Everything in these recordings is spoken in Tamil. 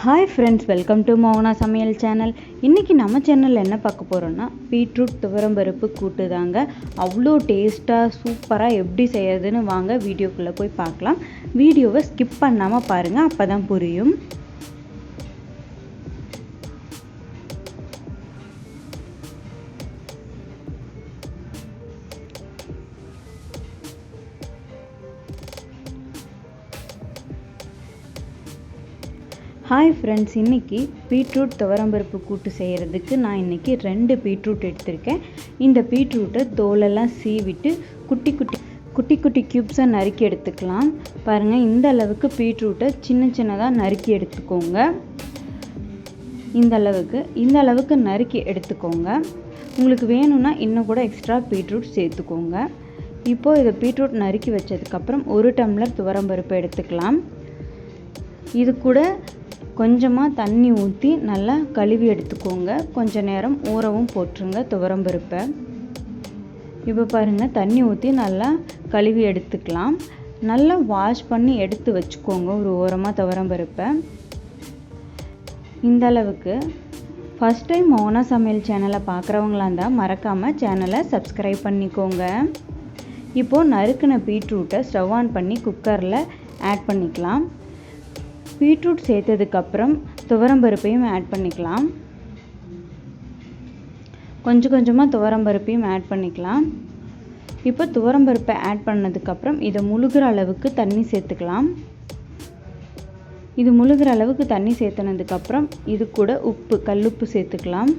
Hi friends welcome to Mouna சமையல் சேனல் இன்றைக்கி நம்ம சேனலில் என்ன பார்க்க போகிறோன்னா பீட்ரூட் துவரம்பருப்பு கூட்டு தாங்க. அவ்வளோ டேஸ்ட்டாக சூப்பராக எப்படி செய்யறதுன்னு வாங்க வீடியோக்குள்ளே போய் பார்க்கலாம். வீடியோவை ஸ்கிப் பண்ணாமல் பாருங்கள் அப்போ தான் புரியும். ஹாய் ஃப்ரெண்ட்ஸ் இன்றைக்கி பீட்ரூட் துவரம்பருப்பு கூட்டு செய்கிறதுக்கு நான் இன்றைக்கி ரெண்டு பீட்ரூட் எடுத்திருக்கேன். இந்த பீட்ரூட்டை தோலெல்லாம் சீவிட்டு குட்டி குட்டி குட்டி குட்டி க்யூப்ஸாக நறுக்கி எடுத்துக்கலாம். பாருங்கள் இந்த அளவுக்கு பீட்ரூட்டை சின்ன சின்னதாக நறுக்கி எடுத்துக்கோங்க. இந்த அளவுக்கு இந்த அளவுக்கு நறுக்கி எடுத்துக்கோங்க. உங்களுக்கு வேணும்னா இன்னும் கூட எக்ஸ்ட்ரா பீட்ரூட் சேர்த்துக்கோங்க. இப்போது இதை பீட்ரூட் நறுக்கி வச்சதுக்கப்புறம் ஒரு டம்ளர் துவரம்பருப்பு எடுத்துக்கலாம். இது கூட கொஞ்சமாக தண்ணி ஊற்றி நல்லா கழுவி எடுத்துக்கோங்க. கொஞ்ச நேரம் ஊறவும் போட்டுருங்க துவரம்பருப்பை இப்போ பாருங்கள் தண்ணி ஊற்றி நல்லா கழுவி எடுத்துக்கலாம். நல்லா வாஷ் பண்ணி எடுத்து வச்சுக்கோங்க ஒரு ஓரமாக துவரம்பருப்பை இந்த அளவுக்கு. ஃபஸ்ட் டைம் மௌனா சமையல் சேனலை பார்க்குறவங்களா இருந்தால் மறக்காமல் சேனலை சப்ஸ்கிரைப் பண்ணிக்கோங்க. இப்போது நறுக்கின பீட்ரூட்டை ஸ்டவ் ஆன் பண்ணி குக்கரில் ஆட் பண்ணிக்கலாம். பீட்ரூட் சேர்த்ததுக்கப்புறம் துவரம்பருப்பையும் ஆட் பண்ணிக்கலாம். கொஞ்சம் கொஞ்சமாக துவரம்பருப்பையும் ஆட் பண்ணிக்கலாம். இப்போ துவரம்பருப்பை ஆட் பண்ணதுக்கப்புறம் இதை முழுகிற அளவுக்கு தண்ணி சேர்த்துக்கலாம். இது முழுகிற அளவுக்கு தண்ணி சேர்த்துனதுக்கப்புறம் இது கூட உப்பு கல்லுப்பு சேர்த்துக்கலாம்.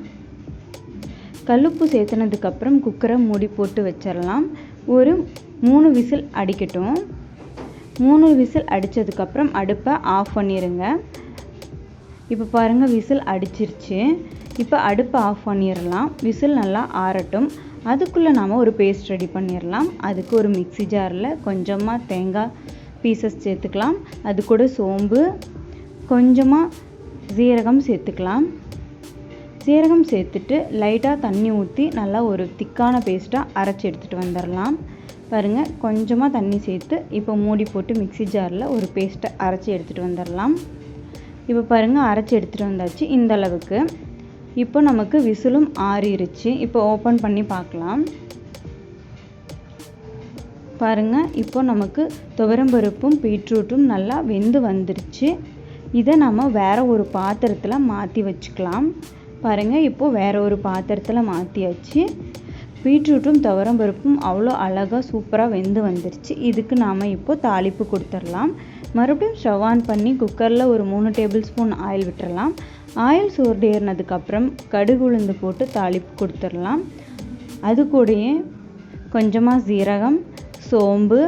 கல்லுப்பு சேர்த்துனதுக்கப்புறம் குக்கரை மூடி போட்டு வச்சிடலாம். ஒரு மூணு விசில் அடிக்கட்டும். மூணு விசில் அடித்ததுக்கப்புறம் அடுப்பை ஆஃப் பண்ணிடுங்க இப்போ பாருங்கள் விசில் அடிச்சிருச்சு. இப்போ அடுப்பை ஆஃப் பண்ணிடலாம் விசில் நல்லா ஆறட்டும். அதுக்குள்ளே நாம் ஒரு பேஸ்ட் ரெடி பண்ணிடலாம் அதுக்கு ஒரு மிக்சி ஜாரில் கொஞ்சமாக தேங்காய் பீசஸ் சேர்த்துக்கலாம். அது கூட சோம்பு கொஞ்சமாக சீரகம் சேர்த்துக்கலாம். சீரகம் சேர்த்துட்டு லைட்டாக தண்ணி ஊற்றி நல்லா ஒரு திக்கான பேஸ்ட்டாக அரைச்சி எடுத்துகிட்டு வந்துடலாம் பாருங்கள் கொஞ்சமாக தண்ணி சேர்த்து இப்போ மூடி போட்டு மிக்சி ஜாரில் ஒரு பேஸ்ட்டை அரைச்சி எடுத்துகிட்டு வந்துடலாம் இப்போ பாருங்கள் அரைச்சி எடுத்துகிட்டு வந்தாச்சு இந்த அளவுக்கு. இப்போ நமக்கு விசிலும் ஆறிருச்சு. இப்போ ஓப்பன் பண்ணி பார்க்கலாம். பாருங்கள் இப்போ நமக்கு துவரம்பருப்பும் பீட்ரூட்டும் நல்லா வெந்து வந்துருச்சு. இதை நம்ம வேறு ஒரு பாத்திரத்தில் மாற்றி வச்சுக்கலாம். பாருங்கள் இப்போது வேறு ஒரு பாத்திரத்தில் மாற்றியாச்சு பீட்ரூட்டும் துவரம் பருப்பும் அவ்வளோ அழகாக சூப்பராக வெந்து வந்துருச்சு. இதுக்கு நாம் இப்போது தாளிப்பு கொடுத்துடலாம். மறுபடியும் ஸ்டவ் ஆன் பண்ணி குக்கரில் ஒரு மூணு டேபிள் ஸ்பூன் ஆயில் விட்டுறலாம் ஆயில் சோர்டு ஏறினதுக்கப்புறம் கடுகு உளுந்து போட்டு தாளிப்பு கொடுத்துடலாம். அது கூடயே கொஞ்சமாக சீரகம் சோம்பு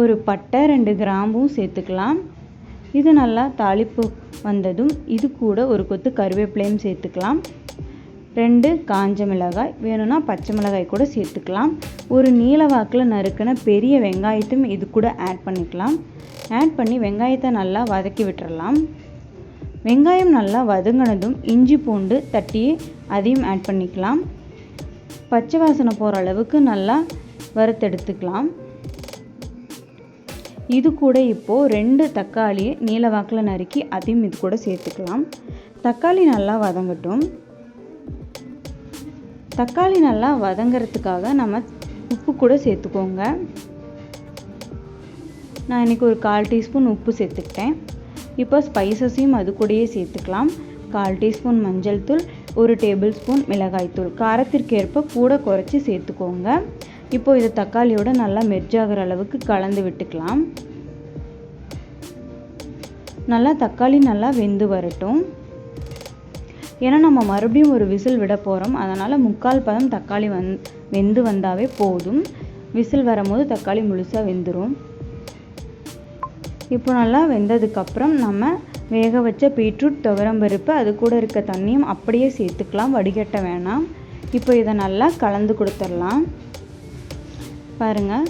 ஒரு பட்டை ரெண்டு கிராம்பும் சேர்த்துக்கலாம். இது நல்லா தாளிப்பு வந்ததும் இது கூட ஒரு கொத்து கருவேப்பிலையும் சேர்த்துக்கலாம். ரெண்டு காஞ்ச மிளகாய் வேணும்னா பச்சை மிளகாய் கூட சேர்த்துக்கலாம். ஒரு நீல வாக்கில் நறுக்கின பெரிய வெங்காயத்தையும் இது கூட ஆட் பண்ணிக்கலாம். ஆட் பண்ணி வெங்காயத்தை நல்லா வதக்கி விட்டுறலாம். வெங்காயம் நல்லா வதங்கினதும் இஞ்சி பூண்டு தட்டி அதையும் ஆட் பண்ணிக்கலாம். பச்சை வாசனை போகிற அளவுக்கு நல்லா வறுத்தெடுத்துக்கலாம் இது கூட இப்போது ரெண்டு தக்காளி நீல வாக்கில் நறுக்கி அதையும் இது கூட சேர்த்துக்கலாம். தக்காளி நல்லா வதங்கட்டும். தக்காளி நல்லா வதங்கிறதுக்காக நம்ம உப்பு கூட சேர்த்துக்கோங்க. நான் இன்றைக்கி ஒரு கால் டீஸ்பூன் உப்பு சேர்த்துக்கிட்டேன். இப்போ ஸ்பைசஸையும் அது கூடயே சேர்த்துக்கலாம். கால் டீஸ்பூன் மஞ்சள் தூள் ஒரு டேபிள் ஸ்பூன் மிளகாய்த்தூள் காரத்திற்கேற்ப கூட குறைச்சி சேர்த்துக்கோங்க. இப்போ இதை தக்காளியோட நல்லா மெர்ஜாகிற அளவுக்கு கலந்து விட்டுக்கலாம். நல்லா தக்காளி நல்லா வெந்து வரட்டும். ஏன்னா நம்ம மறுபடியும் ஒரு விசில் விட போகிறோம் அதனால் முக்கால் பதம் தக்காளி வந் வெந்து வந்தாவே போதும். விசில் வரும்போது தக்காளி முழுசாக வெந்துடும் இப்போ நல்லா வெந்ததுக்கப்புறம் நம்ம வேக வச்ச பீட்ரூட் துவரம்பருப்பு அது கூட இருக்க தண்ணியும் அப்படியே சேர்த்துக்கலாம். வடிகட்ட வேணாம். இப்போ இதை நல்லா கலந்து கொடுத்துடலாம். பாருங்கள்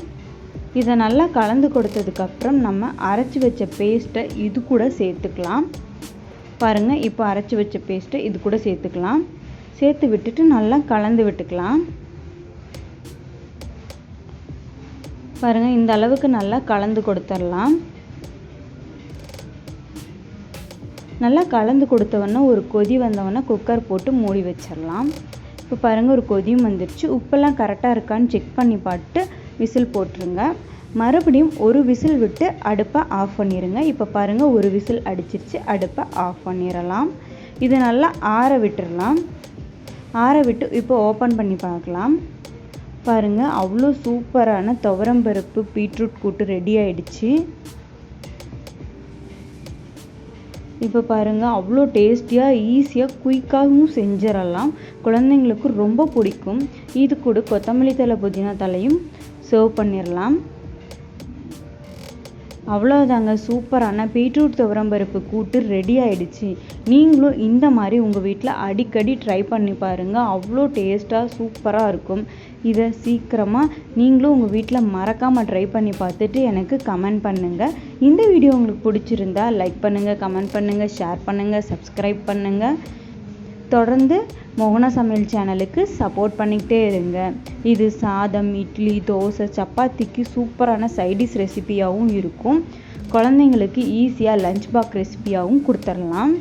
இதை நல்லா கலந்து கொடுத்ததுக்கப்புறம் நம்ம அரைச்சி வச்ச பேஸ்ட்டை இது கூட சேர்த்துக்கலாம். பாருங்கள் இப்போ அரைச்சி வச்ச பேஸ்ட்டு இது கூட சேர்த்துக்கலாம். சேர்த்து விட்டுட்டு நல்லா கலந்து விட்டுக்கலாம். பாருங்கள் இந்த அளவுக்கு நல்லா கலந்து கொடுத்துடலாம். நல்லா கலந்து கொடுத்தவொடனே ஒரு கொதி வந்தவொடனே குக்கர் போட்டு மூடி வச்சிடலாம். இப்போ பாருங்கள் ஒரு கொதியும் வந்துடுச்சு. உப்பெல்லாம் கரெக்டாக இருக்கான்னு செக் பண்ணி பார்த்துட்டு விசில் போட்டுருங்க. மறுபடியும் ஒரு விசில் விட்டு அடுப்பை ஆஃப் பண்ணிடுங்க இப்போ பாருங்கள் ஒரு விசில் அடிச்சிருச்சு அடுப்பை ஆஃப் பண்ணிடலாம் இது நல்லா ஆற விட்டுடலாம் ஆற விட்டு இப்போ ஓப்பன் பண்ணி பார்க்கலாம். பாருங்கள் அவ்வளோ சூப்பரான துவரம்பருப்பு பீட்ரூட் கூட்டு ரெடி ஆயிடுச்சு. இப்போ பாருங்கள் அவ்வளோ டேஸ்டியாக ஈஸியாக குயிக்காகவும் செஞ்சிடலாம் குழந்தைங்களுக்கு ரொம்ப பிடிக்கும். இது கூட கொத்தமல்லி தழை புதினா தலையும் சர்வ் பண்ணிடலாம் அவ்வளோதாங்க சூப்பரான பீட்ரூட் துவரம்பருப்பு கூட்டு ரெடி ஆயிடுச்சு. நீங்களும் இந்த மாதிரி உங்கள் வீட்டில் அடிக்கடி ட்ரை பண்ணி பாருங்கள் அவ்வளோ டேஸ்ட்டாக சூப்பராக இருக்கும். இதை சீக்கிரமாக நீங்களும் உங்கள் வீட்டில் மறக்காமல் ட்ரை பண்ணி பார்த்துட்டு எனக்கு கமெண்ட் பண்ணுங்கள் இந்த வீடியோ உங்களுக்கு பிடிச்சிருந்தா லைக் பண்ணுங்கள் கமெண்ட் பண்ணுங்கள் ஷேர் பண்ணுங்கள் சப்ஸ்கிரைப் பண்ணுங்கள் தொடர்ந்து மோகனா சமையல் சேனலுக்கு சப்போர்ட் பண்ணிக்கிட்டே இருங்க. இது சாதம் இட்லி தோசை சப்பாத்திக்கு சூப்பரான சைடிஷ் ரெசிபியாகவும் இருக்கும். குழந்தைங்களுக்கு ஈஸியாக லஞ்ச் பாக் ரெசிபியாகவும் கொடுத்துடலாம்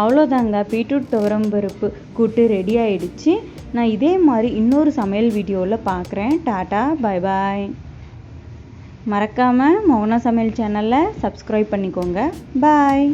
அவ்வளோதாங்க. பீட்ரூட் துவரம் பருப்பு கூட்டு ரெடி ஆயிடுச்சு. நான் இதே மாதிரி இன்னொரு சமையல் வீடியோவில் பார்க்குறேன் டாட்டா பை பாய் மறக்காமல் மௌன சமையல் சேனலை சப்ஸ்கிரைப் பண்ணிக்கோங்க. பாய்